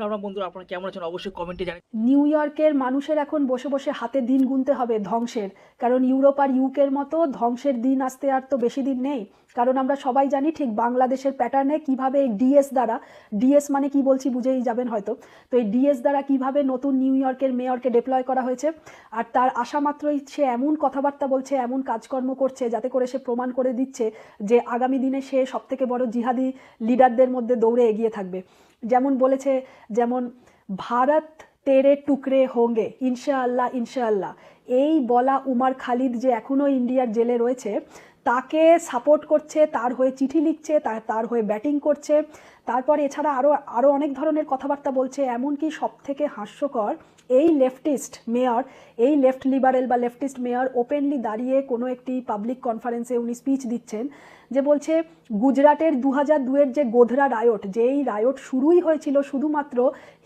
আমরা বন্ধুরা, আপনারা কেমন আছেন? অবশ্যই কমেন্টে জানান নিউ ইয়র্কের মানুষের এখন বসে বসে হাতে দিন গুনতে হবে ধ্বংসের। কারণ ইউরোপ আর ইউকের মতো ধ্বংসের দিন আসতে আর তো বেশি দিন নেই। কারণ আমরা সবাই জানি ঠিক বাংলাদেশের প্যাটার্নে কীভাবে ডিএস দ্বারা ডিএস মানে কি বলছি বুঝেই যাবেন হয়তো। তো এই ডিএস দ্বারা কীভাবে নতুন নিউ ইয়র্কের মেয়রকে ডেপ্লয় করা হয়েছে। আর তার আশা মাত্রই সে এমন কথাবার্তা বলছে, এমন কাজকর্ম করছে, যাতে করে সে প্রমাণ করে দিচ্ছে যে আগামী দিনে সে সবথেকে বড় জিহাদি লিডারদের মধ্যে দৌড়ে এগিয়ে থাকবে। যেমন বলেছে, যেমন, ভারত তেরে টুকরে হোঙ্গে, ইনশাআল্লাহ ইনশাআল্লাহ। এই বলা উমার খালিদ যে এখনও ইন্ডিয়ার জেলে রয়েছে, তাকে সাপোর্ট করছে, তার হয়ে চিঠি লিখছে তার হয়ে ব্যাটিং করছে। তারপর এছাড়া আরও আরও অনেক ধরনের কথাবার্তা বলছে, এমনকি সব থেকে হাস্যকর এই লেফটিস্ট মেয়র এই লেফট লিবারেল বা লেফটিস্ট মেয়র ওপেনলি দাঁড়িয়ে কোনো একটি পাবলিক কনফারেন্সে উনি স্পিচ দিচ্ছেন যে বলছে, গুজরাটের দু হাজার দুয়ের যে গোধরা রায়ট যেই রায়ট শুরুই হয়েছিল শুধুমাত্র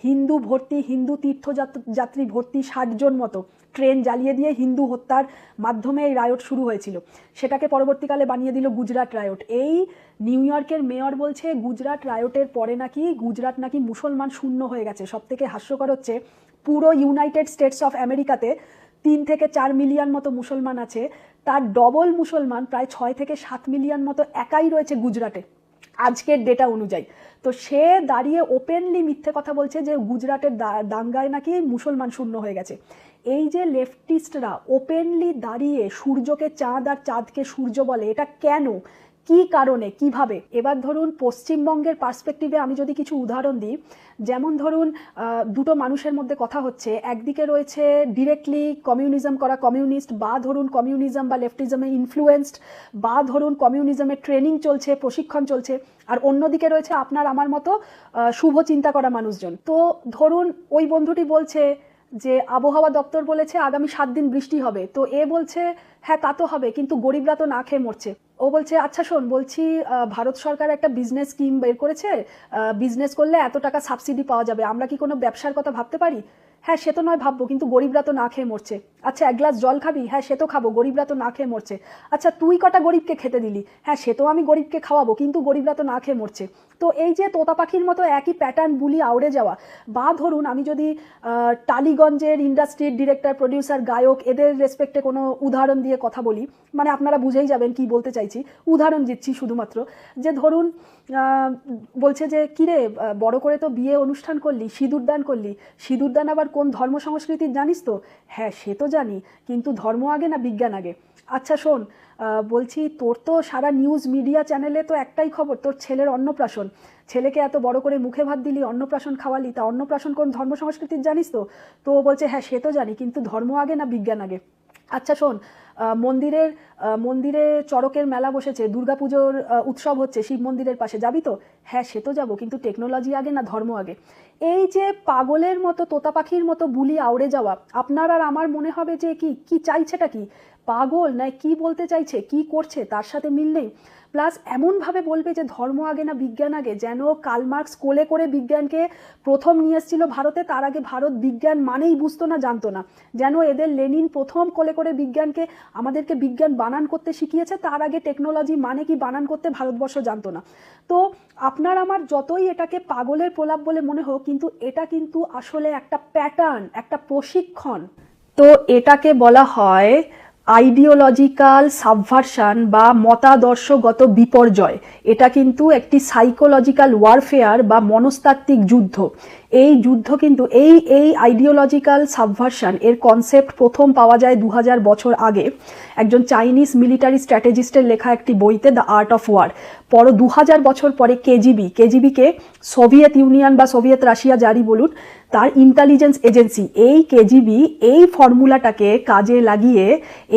হিন্দু ভর্তি, হিন্দু তীর্থযাত্রী ভর্তি ষাটজন মতো, ট্রেন জ্বালিয়ে দিয়ে হিন্দু হত্যার মাধ্যমে এই রায়ট শুরু হয়েছিল। সেটাকে পরবর্তীকালে বানিয়ে দিল গুজরাট রায়ট এই নিউ ইয়র্কের মেয়র বলছে, গুজরাট রায়টের পরে নাকি, গুজরাট নাকি মুসলমান শূন্য হয়ে গেছে। সব থেকে হাস্যকর হচ্ছে পুরো ইউনাইটেড স্টেটস অফ আমেরিকাতে তিন থেকে চার মিলিয়ন মতো মুসলমান আছে। তার ডবল মুসলমান প্রায় ছয় থেকে সাত মিলিয়ন মতো একাই রয়েছে গুজরাটে। আজকের ডেটা অনুযায়ী। তো সে দাঁড়িয়ে ওপেনলি মিথ্যে কথা বলছে যে গুজরাটের দাঙ্গায় নাকি মুসলমান শূন্য হয়ে গেছে। এই যে লেফটিস্টরা ওপেনলি দাঁড়িয়ে সূর্যকে চাঁদ আর চাঁদকে সূর্য বলে, এটা কেন? কি কারণে, কীভাবে? এবার ধরুন পশ্চিমবঙ্গের পার্সপেক্টিভে আমি যদি কিছু উদাহরণ দিই, যেমন ধরুন দুটো মানুষের মধ্যে কথা হচ্ছে। একদিকে রয়েছে ডিরেক্টলি কমিউনিজম করা কমিউনিস্ট বা ধরুন কমিউনিজম বা লেফটিজমে ইনফ্লুয়েন্সড বা ধরুন কমিউনিজমের ট্রেনিং চলছে, প্রশিক্ষণ চলছে। আর অন্যদিকে রয়েছে আপনার, আমার মতো শুভ চিন্তা করা মানুষজন। তো ধরুন, ওই বন্ধুটি বলছে যে, আবহাওয়া দপ্তর বলেছে আগামী সাত দিন বৃষ্টি হবে। তো এ বলছে হ্যাঁ তা তো হবে, কিন্তু গরিবরা তো না খেয়ে মরছে। ও বলছে আচ্ছা শোন, বলছি ভারত সরকার একটা বিজনেস স্কিম বের করেছে বিজনেস করলে এত টাকা সাবসিডি পাওয়া যাবে। আমরা কি কোনো ব্যবসার কথা ভাবতে পারি? হ্যাঁ সে তো নয় ভাববো, কিন্তু গরিবরা তো না খেয়ে মরছে। আচ্ছা এক গ্লাস জল খাবি? হ্যাঁ সে তো খাব, গরিবরা তো না খেয়ে মরছে। আচ্ছা তুই কটা গরিবকে খেতে দিলি? হ্যাঁ সে তো আমি গরিবকে খাওয়াবো, কিন্তু গরিবরা তো না খেয়ে মরছে। তো এই যে তোতা পাখির মতো একই প্যাটার্ন বুলি আউড়ে যাওয়া, বা ধরুন আমি যদি টালিগঞ্জের ইন্ডাস্ট্রির ডিরেক্টর প্রডিউসার গায়ক, এদের রেসপেক্টে কোনো উদাহরণ দিয়ে কথা বলি মানে আপনারা বুঝেই যাবেন কি বলতে চাইছি। উদাহরণ দিচ্ছি শুধুমাত্র, যে ধরুন বলছে যে, কিরে বড় করে তো বিয়ে অনুষ্ঠান করলি সিঁদুরদান করলি সিঁদুরদান আবার কোন ধর্ম সংস্কৃতির জানিস তো? হ্যাঁ সে তো জানি, কিন্তু ধর্ম আগে না বিজ্ঞান আগে? আচ্ছা শোন বলছি তোর তো সারা নিউজ মিডিয়া চ্যানেলে তো একটাই খবর, তোর ছেলের অন্নপ্রাশন। ছেলেকে এত বড় করে মুখে ভাত দিলি, অন্নপ্রাশন খাওয়ালি, তা অন্নপ্রাশন কোন ধর্ম সংস্কৃতির জানিস তো? তো বলছে হ্যাঁ সে তো জানি, কিন্তু ধর্ম আগে না বিজ্ঞান আগে? আচ্ছা শোন মন্দিরের মন্দিরে চড়কের মেলা বসেছে, দুর্গাপুজোর পুজোর উৎসব হচ্ছে শিব মন্দিরের পাশে, যাবি তো? হ্যাঁ সে তো যাব, কিন্তু টেকনোলজি আগে না ধর্ম আগে? এই যে পাগলের মতো, তোতা পাখির মতো বুলি আউড়ে যাওয়া, আপনার আর আমার মনে হবে যে কি কি চাইছেটা কি? পাগল, না কি বলতে চাইছে, কি করছে, তার সাথে মিল নেই? প্লাস এমনভাবে বলবে যে ধর্ম আগে না বিজ্ঞান আগে, যেন কালমার্কস কোলে করে বিজ্ঞানকে প্রথম নিয়ে এসেছিল ভারতে, তার আগে ভারত বিজ্ঞান মানেই বুঝতো না, জানতো না। যেন এদের লেনিন প্রথম কোলে করে বিজ্ঞানকে আমাদেরকে বিজ্ঞান বানান করতে শিখিয়েছে, তার আগে টেকনোলজি মানে কি বানান করতে ভারতবর্ষ জানতো না। তো আপনার আমার যতই এটাকে পাগলের প্রলাপ বলে মনে হোক, কিন্তু এটা কিন্তু আসলে একটা প্যাটার্ন একটা প্রশিক্ষণ। তো এটাকে বলা হয় আইডিওলজিক্যাল সাবভার্সান বা মতাদর্শগত বিপর্যয়। এটা কিন্তু একটি সাইকোলজিক্যাল ওয়ারফেয়ার বা মনস্তাত্ত্বিক যুদ্ধ। এই যুদ্ধ কিন্তু এই এই আইডিওলজিক্যাল সাবভার্সান এর কনসেপ্ট প্রথম পাওয়া যায় দু হাজার বছর আগে। একজন চাইনিজ মিলিটারি স্ট্র্যাটেজিস্টের লেখা একটি বইতে দ্য আর্ট অফ ওয়ার পর দু হাজার বছর পরে কেজিবি কেজিবিকে সোভিয়েত ইউনিয়ন বা সোভিয়েত রাশিয়া জারি বলুন, তার ইন্টেলিজেন্স এজেন্সি এই কেজিবি এই ফর্মুলাটাকে কাজে লাগিয়ে,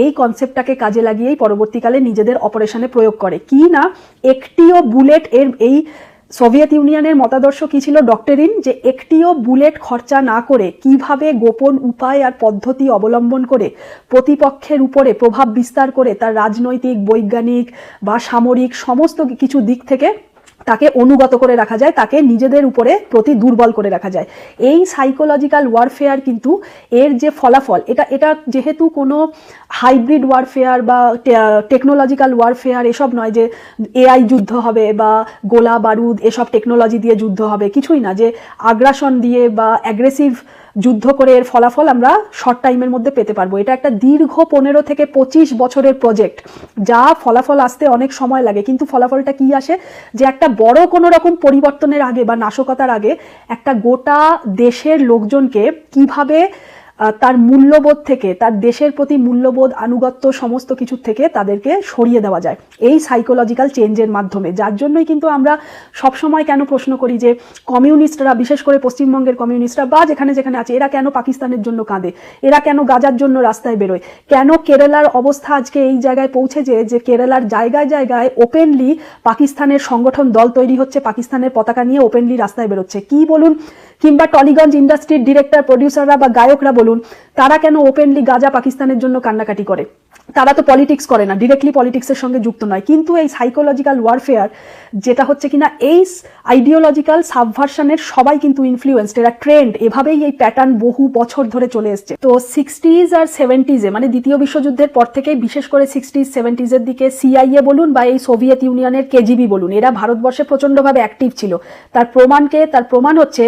এই কনসেপ্টটাকে কাজে লাগিয়েই পরবর্তীকালে নিজেদের অপারেশনে প্রয়োগ করে। কি না? একটিও বুলেট এর এই সোভিয়েত ইউনিয়নের মতাদর্শ কি ছিল ডক্টরিন যে একটিও বুলেট খরচা না করে কীভাবে গোপন উপায় আর পদ্ধতি অবলম্বন করে প্রতিপক্ষের উপরে প্রভাব বিস্তার করে তার রাজনৈতিক, বৈজ্ঞানিক বা সামরিক সমস্ত কিছু দিক থেকে তাকে অনুগত করে রাখা যায়, তাকে নিজেদের উপরে প্রতি দুর্বল করে রাখা যায়। এই সাইকোলজিক্যাল ওয়ারফেয়ার কিন্তু এর যে ফলাফল, এটা এটা যেহেতু কোনো হাইব্রিড ওয়ারফেয়ার বা টেকনোলজিক্যাল ওয়ারফেয়ার এসব নয় যে এআই যুদ্ধ হবে বা গোলা বারুদ এসব টেকনোলজি দিয়ে যুদ্ধ হবে, কিছুই না। যে আগ্রাসন দিয়ে বা অ্যাগ্রেসিভ যুদ্ধ করে এর ফলাফল আমরা শর্ট টাইমের মধ্যে পেতে পারব। এটা একটা দীর্ঘ পনেরো থেকে পঁচিশ বছরের প্রজেক্ট যা ফলাফল আসতে অনেক সময় লাগে, কিন্তু ফলাফলটা কি আসে? যে একটা বড় কোনো রকম পরিবর্তনের আগে বা নাশকতার আগে একটা গোটা দেশের লোকজনকে কীভাবে তার মূল্যবোধ থেকে, তার দেশের প্রতি মূল্যবোধ, আনুগত্য সমস্ত কিছু থেকে তাদেরকে সরিয়ে দেওয়া যায় এই সাইকোলজিক্যাল চেঞ্জের মাধ্যমে। যার জন্যই কিন্তু আমরা সবসময় কেন প্রশ্ন করি যে কমিউনিস্টরা, বিশেষ করে পশ্চিমবঙ্গের কমিউনিস্টরা বা যেখানে যেখানে আছে, এরা কেন পাকিস্তানের জন্য কাঁদে? এরা কেন গাজার জন্য রাস্তায় বেরোয়? কেন কেরালার অবস্থা আজকে এই জায়গায় পৌঁছেছে যে কেরালার জায়গায় জায়গায় ওপেনলি পাকিস্তানের সংগঠন দল তৈরি হচ্ছে, পাকিস্তানের পতাকা নিয়ে ওপেনলি রাস্তায় বেরোচ্ছে? কি বলুন? কিংবা টলিগঞ্জ ইন্ডাস্ট্রির ডিরেক্টর প্রডিউসাররা বা গায়করা বলুন তারা কেন ওপেনলি গাজা পাকিস্তানের জন্য কান্নাকাটি করে? তারা তো পলিটিক্স করে না ডিরেক্টলি পলিটিক্সের সঙ্গে যুক্ত নয়। কিন্তু এই সাইকোলজিক্যাল ওয়ারফেয়ার যেটা হচ্ছে কিনা, এই আইডিওলজিক্যাল সাবভার্সনের সবাই কিন্তু ইনফ্লুয়েন্সড এরা ট্রেন্ড এভাবেই এই প্যাটার্ন বহু বছর ধরে চলে এসছে। তো সিক্সটিজ আর সেভেন্টিজে মানে দ্বিতীয় বিশ্বযুদ্ধের পর থেকেই বিশেষ করে সিক্সটিজ সেভেন্টিজের দিকে সিআইএ বলুন বা এই সোভিয়েত ইউনিয়নের কেজিবি বলুন, এরা ভারতবর্ষে প্রচণ্ডভাবে অ্যাক্টিভ ছিল। তার প্রমাণকে তার প্রমাণ হচ্ছে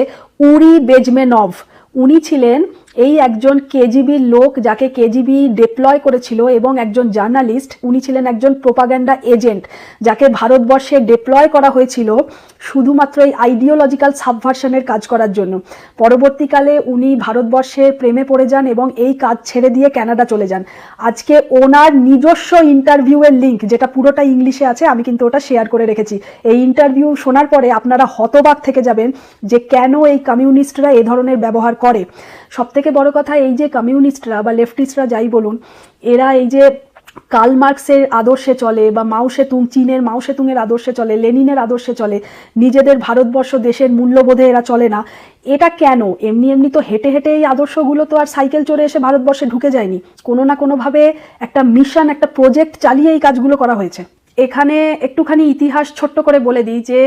উরি বেজমেনভ। উনি ছিলেন এই একজন কেজিবির লোক যাকে কেজিবি ডিপ্লয় করেছিল এবং একজন জার্নালিস্ট উনি ছিলেন একজন প্রোপাগ্যান্ডা এজেন্ট যাকে ভারতবর্ষে ডিপ্লয় করা হয়েছিল শুধুমাত্র এই আইডিওলজিক্যাল সাবভার্সনের কাজ করার জন্য। পরবর্তীকালে উনি ভারতবর্ষে প্রেমে পড়ে যান এবং এই কাজ ছেড়ে দিয়ে ক্যানাডা চলে যান। আজকে ওনার নিজস্ব ইন্টারভিউয়ের লিঙ্ক যেটা পুরোটা ইংলিশে আছে, আমি কিন্তু ওটা শেয়ার করে রেখেছি। এই ইন্টারভিউ শোনার পরে আপনারা হতবাক থেকে যাবেন যে কেন এই কমিউনিস্টরা এ ধরনের ব্যবহার করে। সব থেকে বড় কথা এই যে কমিউনিস্টরা বা লেফটিস্টরা যাই বলুন, এরা এই যে কার্ল মার্কসের আদর্শে চলে বা মাও সেতুং চীনের মাও সেতুংয়ের আদর্শে চলে লেনিনের আদর্শে চলে, নিজেদের ভারতবর্ষ দেশের মূল্যবোধে এরা চলে না, এটা কেন? এমনি এমনি তো হেঁটে হেঁটে এই আদর্শগুলো তো আর সাইকেল চড়ে এসে ভারতবর্ষে ঢুকে যায়নি। কোনো না কোনোভাবে একটা মিশন একটা প্রজেক্ট চালিয়ে এই কাজগুলো করা হয়েছে। এখানে একটুখানি ইতিহাস ছোট্ট করে বলে দিই যে,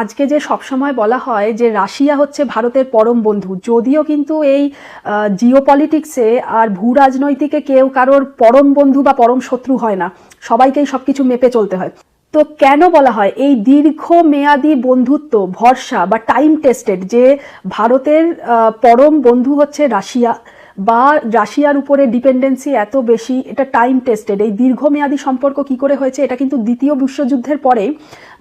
আজকে যে সবসময় বলা হয় যে রাশিয়া হচ্ছে ভারতের পরম বন্ধু, যদিও কিন্তু এই জিও পলিটিক্সে আর ভূ রাজনৈতিকে কেউ কারোর পরম বন্ধু বা পরম শত্রু হয় না, সবাইকেই সবকিছু মেপে চলতে হয়। তো কেন বলা হয় এই দীর্ঘ মেয়াদি বন্ধুত্ব, ভরসা বা টাইম টেস্টেড যে ভারতের পরম বন্ধু হচ্ছে রাশিয়া বা রাশিয়ার উপরে ডিপেন্ডেন্সি এত বেশি, এটা টাইম টেস্টেড এই দীর্ঘমেয়াদী সম্পর্ক কি করে হয়েছে, এটা কিন্তু দ্বিতীয় বিশ্বযুদ্ধের পরে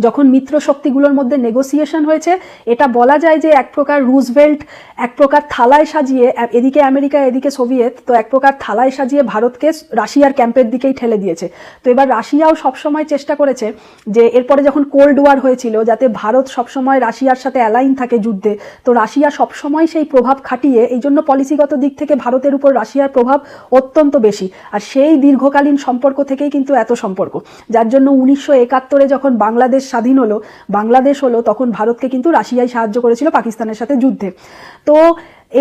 যখন মিত্র শক্তিগুলোর মধ্যে নেগোসিয়েশন হয়েছে, এটা বলা যায় যে এক প্রকার রুজভেল্ট এক প্রকার থালায় সাজিয়ে, এদিকে আমেরিকা, এদিকে সোভিয়েত, তো এক প্রকার থালায় সাজিয়ে ভারতকে রাশিয়ার ক্যাম্পের দিকেই ঠেলে দিয়েছে। তো এবার রাশিয়াও সবসময় চেষ্টা করেছে যে এরপরে যখন কোল্ড ওয়ার হয়েছিল, যাতে ভারত সবসময় রাশিয়ার সাথে অ্যালাইন থাকে যুদ্ধে, তো রাশিয়া সবসময় সেই প্রভাব খাটিয়ে, এই জন্য পলিসিগত দিক থেকে ভারতের উপর রাশিয়ার প্রভাব অত্যন্ত বেশি। আর সেই দীর্ঘকালীন সম্পর্ক থেকেই কিন্তু এত সম্পর্ক। যার জন্য উনিশশো একাত্তরে যখন বাংলাদেশ স্বাধীন হলো, বাংলাদেশ হলো তখন ভারতকে কিন্তু রাশিয়াই সাহায্য করেছিল পাকিস্তানের সাথে যুদ্ধে। তো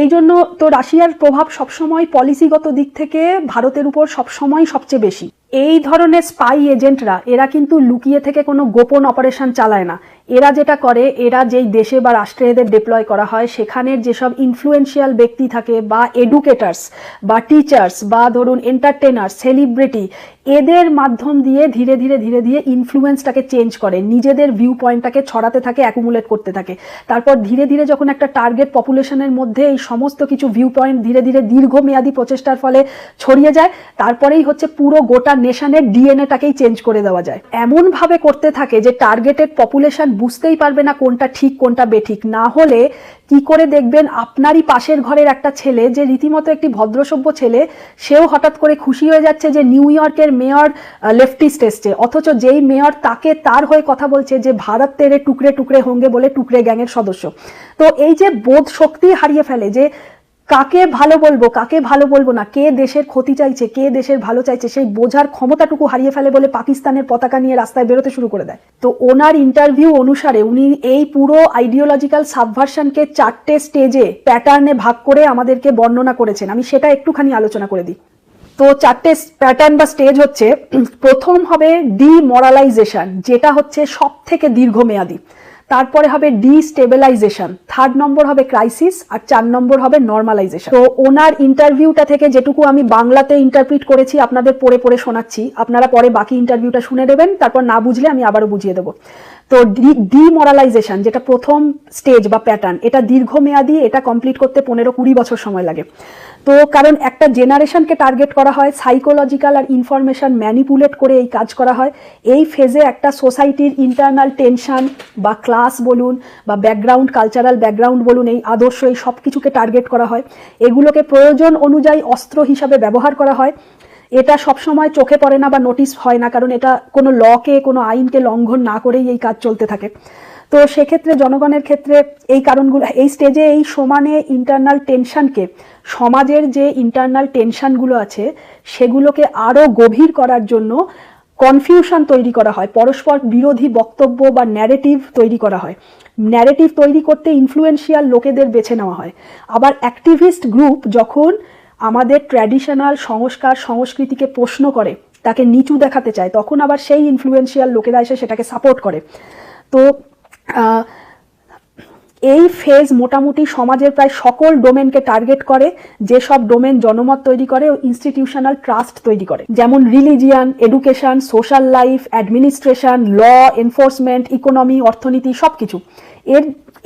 এই জন্য তো রাশিয়ার প্রভাব সবসময় পলিসিগত দিক থেকে ভারতের উপর সবসময় সবচেয়ে বেশি। এই ধরনের স্পাই এজেন্টরা এরা কিন্তু লুকিয়ে থেকে কোনো গোপন অপারেশন চালায় না। এরা যেটা করে, এরা যেই দেশে বা রাষ্ট্রে এদের ডিপ্লয় করা হয়, সেখানের যেসব ইনফ্লুয়েন্সিয়াল ব্যক্তি থাকে বা এডুকেটার্স বা টিচার্স বা ধরুন এন্টারটেনার সেলিব্রিটি এদের মাধ্যম দিয়ে ধীরে ধীরে ধীরে ধীরে ইনফ্লুয়েন্সটাকে চেঞ্জ করে, নিজেদের ভিউ পয়েন্টটাকে ছড়াতে থাকে অ্যাকুমুলেট করতে থাকে। তারপর ধীরে ধীরে যখন একটা টার্গেট পপুলেশনের মধ্যে এই সমস্ত কিছু ভিউ পয়েন্ট ধীরে ধীরে দীর্ঘমেয়াদী প্রচেষ্টার ফলে ছড়িয়ে যায়, তারপরেই হচ্ছে পুরো গোটা নেশনের ডিএনএটাকেই চেঞ্জ করে দেওয়া যায়। এমনভাবে করতে থাকে যে টার্গেটেড পপুলেশন বুঝতেই পারবে না কোনটা ঠিক, কোনটা বেঠিক। না হলে কি করে দেখবেন আপনারই পাশের ঘরের একটা ছেলে, যে রীতিমতো একটি ভদ্রসভ্য ছেলে, সেও হঠাৎ করে খুশি হয়ে যাচ্ছে যে নিউ ইয়র্কের মেয়র লেফটিস্ট এসছে। অথচ যেই মেয়র তাকে তার হয়ে কথা বলছে যে ভারত তেরে টুকরে টুকরে হোঙ্গে বলে টুকরে গ্যাংয়ের সদস্য। তো এই যে বোধ শক্তি হারিয়ে ফেলে যে কাকে ভালো বলব, কাকে ভালো বলব না, কে দেশের ক্ষতি চাইছে, কে দেশের ভালো চাইছে, সেই বোঝার ক্ষমতাটুকু হারিয়ে ফেলে বলে পাকিস্তানের পতাকা নিয়ে রাস্তায় বেরোতে শুরু করে দেয়। তো ওনার ইন্টারভিউ অনুসারে উনি এই পুরো আইডিওলজিক্যাল সাবভার্সনকে চারটে স্টেজে প্যাটার্নে ভাগ করে আমাদেরকে বর্ণনা করেছেন। আমি সেটা একটুখানি আলোচনা করে দিই। তো চারটে প্যাটার্ন বা স্টেজ হচ্ছে প্রথম হবে ডিমরালাইজেশন যেটা হচ্ছে সব থেকে দীর্ঘমেয়াদী। তারপরে হবে ডিস্টেবিলাইজেশন থার্ড নম্বর হবে ক্রাইসিস আর চার নম্বর হবে নর্মালাইজেশন তো ওনার ইন্টারভিউটা থেকে যেটুকু আমি বাংলাতে ইন্টারপ্রিট করেছি, আপনাদের পড়ে পড়ে শোনাচ্ছি। আপনারা পরে বাকি ইন্টারভিউটা শুনে দেবেন, তারপর না বুঝলে আমি আবারও বুঝিয়ে দেবো। তো ডিমোরালাইজেশন যেটা প্রথম স্টেজ বা প্যাটার্ন এটা দীর্ঘমেয়াদী, এটা কমপ্লিট করতে পনেরো কুড়ি বছর সময় লাগে। তো কারণ একটা জেনারেশনকে টার্গেট করা হয় সাইকোলজিক্যাল আর ইনফরমেশন ম্যানিপুলেট করে এই কাজ করা হয়। এই ফেজে একটা সোসাইটির ইন্টারনাল টেনশন বা ক্লাস বলুন বা ব্যাকগ্রাউন্ড কালচারাল ব্যাকগ্রাউন্ড বলুন, এই আদর্শ, এই সব কিছুকে টার্গেট করা হয়। এগুলোকে প্রয়োজন অনুযায়ী অস্ত্র হিসাবে ব্যবহার করা হয়। এটা সবসময় চোখে পড়ে না বা নোটিস হয় না, কারণ এটা কোনো লকে কোনো আইনকে লঙ্ঘন না করেই এই কাজ চলতে থাকে। তো সেক্ষেত্রে জনগণের ক্ষেত্রে এই কারণগুলো, এই স্টেজে এই সমানে ইন্টারনাল টেনশনকে সমাজের যে ইন্টারনাল টেনশনগুলো আছে, সেগুলোকে আরও গভীর করার জন্য কনফিউশন তৈরি করা হয়, পরস্পর বিরোধী বক্তব্য বা ন্যারেটিভ তৈরি করা হয়। ন্যারেটিভ তৈরি করতে ইনফ্লুয়েন্সিয়াল লোকেদের বেছে নেওয়া হয়। আবার অ্যাক্টিভিস্ট গ্রুপ যখন আমাদের ট্র্যাডিশনাল সংস্কার, সংস্কৃতিকে প্রশ্ন করে, তাকে নিচু দেখাতে চায়, তখন আবার সেই ইনফ্লুয়েন্সিয়াল লোকেরা এসে সেটাকে সাপোর্ট করে। তো এই ফেজ মোটামুটি সমাজের প্রায় সকল ডোমেনকে টার্গেট করে, যেসব ডোমেন জনমত তৈরি করে ও ইনস্টিটিউশনাল ট্রাস্ট তৈরি করে। যেমন religion education social life administration law enforcement economy অর্থনীতি সব কিছু এর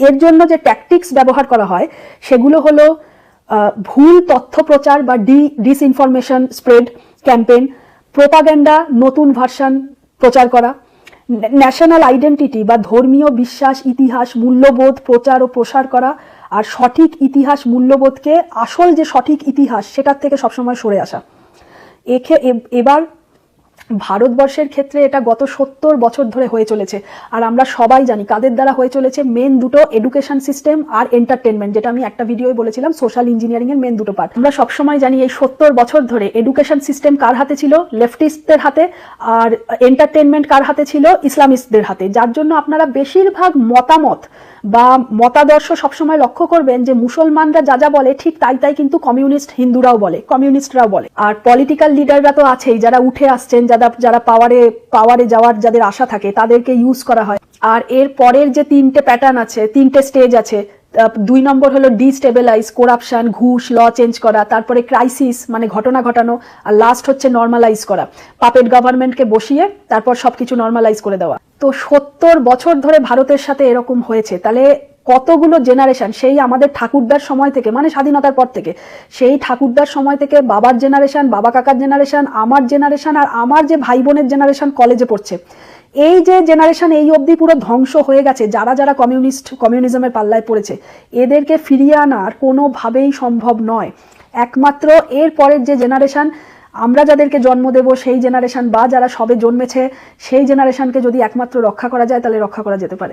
এর জন্য যে ট্যাকটিক্স ব্যবহার করা হয়, সেগুলো হলো ভুল তথ্য প্রচার বা dis disinformation spread campaign propaganda নতুন ভার্সান প্রচার করা ন্যাশনাল আইডেন্টিটি বা ধর্মীয় বিশ্বাস, ইতিহাস, মূল্যবোধ প্রচার ও প্রসার করা আর সঠিক ইতিহাস, মূল্যবোধকে আসল যে সঠিক ইতিহাস সেটার থেকে সবসময় সরে আসা। এখে এবার ভারতবর্ষের ক্ষেত্রে এটা গত সত্তর বছর ধরে হয়ে চলেছে। আর আমরা সবাই জানি কাদের দ্বারা হয়ে চলেছে। মেন দুটো এডুকেশন সিস্টেম আর এন্টারটেনমেন্ট যেটা আমি একটা ভিডিওয় বলেছিলাম সোশ্যাল ইঞ্জিনিয়ারিং এর মেন দুটো পার্ট আমরা সবসময় জানি এই সত্তর বছর ধরে এডুকেশন সিস্টেম কার হাতে ছিল? লেফটিস্টদের হাতে। আর এন্টারটেনমেন্ট কার হাতে ছিল? ইসলামিস্টদের হাতে। যার জন্য আপনারা বেশিরভাগ মতামত বা মতাদর্শ সবসময় লক্ষ্য করবেন যে মুসলমানরা যা যা বলে ঠিক তাই তাই কিন্তু কমিউনিস্ট হিন্দুরাও বলে, কমিউনিস্টরাও বলে। আর পলিটিক্যাল লিডাররা তো আছেই, যারা উঠে আসছেন, যারা যারা পাওয়ারে পাওয়ারে যাওয়ার যাদের আশা থাকে, তাদেরকে ইউজ করা হয়। আর এর পরের যে তিনটে প্যাটার্ন আছে, তিনটে স্টেজ আছে দুই নম্বর হলো ডিস্টেবিলাইজ করাপশন ঘুষ ল চেঞ্জ করা, তারপরে ক্রাইসিস মানে ঘটনা ঘটানো, আর লাস্ট হচ্ছে নর্মালাইজ করা। পাপেট গভর্নমেন্টকে বসিয়ে তারপর সবকিছু নর্মালাইজ করে দেওয়া। তো সত্তর বছর ধরে ভারতের সাথে এরকম হয়েছে, তাহলে কতগুলো জেনারেশন সেই আমাদের ঠাকুরদার সময় থেকে মানে স্বাধীনতার পর থেকে, সেই ঠাকুরদার সময় থেকে বাবার জেনারেশন বাবা কাকার জেনারেশন আমার জেনারেশন আর আমার যে ভাই বোনের জেনারেশন কলেজে পড়ছে এই যে জেনারেশন এই অবধি পুরো ধ্বংস হয়ে গেছে, যারা যারা কমিউনিস্ট কমিউনিজমের পাল্লায় পড়েছে, এদেরকে ফিরিয়ে আনার কোনোভাবেই সম্ভব নয়। একমাত্র এর পরের যে জেনারেশন আমরা যাদেরকে জন্ম দেব সেই জেনারেশন বা যারা সবে জন্মেছে, সেই জেনারেশনকে যদি একমাত্র রক্ষা করা যায়, তাহলে রক্ষা করা যেতে পারে।